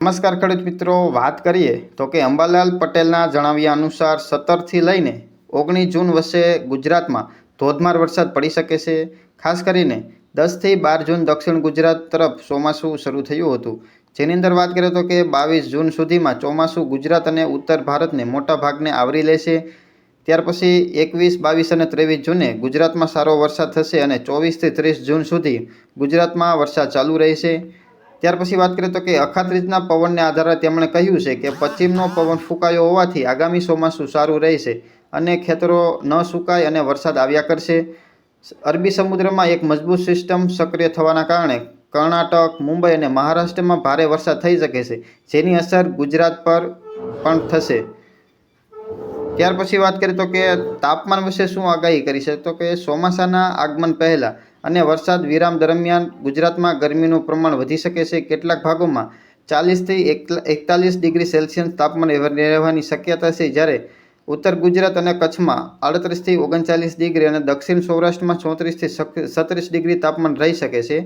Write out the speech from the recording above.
નમસ્કાર ખેડૂત મિત્રો, વાત કરીએ તો કે અંબાલાલ પટેલના જણાવ્યા અનુસાર સત્તરથી લઈને ઓગણીસ જૂન વચ્ચે ગુજરાતમાં ધોધમાર વરસાદ પડી શકે છે. ખાસ કરીને દસથી બાર જૂન દક્ષિણ ગુજરાત તરફ ચોમાસું શરૂ થયું હતું. જેની અંદર વાત કરીએ તો કે બાવીસ જૂન સુધીમાં ચોમાસું ગુજરાત અને ઉત્તર ભારતને મોટા ભાગને આવરી લેશે. ત્યાર પછી એકવીસ, બાવીસ અને ત્રેવીસ જૂને ગુજરાતમાં સારો વરસાદ થશે અને ચોવીસથી ત્રીસ જૂન સુધી ગુજરાતમાં વરસાદ ચાલુ રહેશે. ત્યાર પછી વાત કરીએ તો કે અખાત્રીજના પવનને આધારે તેમણે કહ્યું છે કે પશ્ચિમનો પવન ફૂંકાયો હોવાથી આગામી ચોમાસું સારું રહેશે અને ખેતરો ન સુકાય અને વરસાદ આવ્યા કરશે. અરબી સમુદ્રમાં એક મજબૂત સિસ્ટમ સક્રિય થવાના કારણે કર્ણાટક, મુંબઈ અને મહારાષ્ટ્રમાં ભારે વરસાદ થઈ શકે છે, જેની અસર ગુજરાત પર પણ થશે. ત્યાર પછી વાત કરીએ તો કે તાપમાન વિશે શું આગાહી કરી છે? તો કે ચોમાસાના આગમન પહેલાં અને વરસાદ વિરામ દરમિયાન ગુજરાતમાં ગરમીનું પ્રમાણ વધી શકે છે. કેટલાક ભાગોમાં ચાલીસથી એકતાલીસ ડિગ્રી સેલ્સિયસ તાપમાન રહેવાની શક્યતા છે. જ્યારે ઉત્તર ગુજરાત અને કચ્છમાં આડત્રીસથી ઓગણચાલીસ ડિગ્રી અને દક્ષિણ સૌરાષ્ટ્રમાં ચોત્રીસથી સત્રીસ ડિગ્રી તાપમાન રહી શકે છે.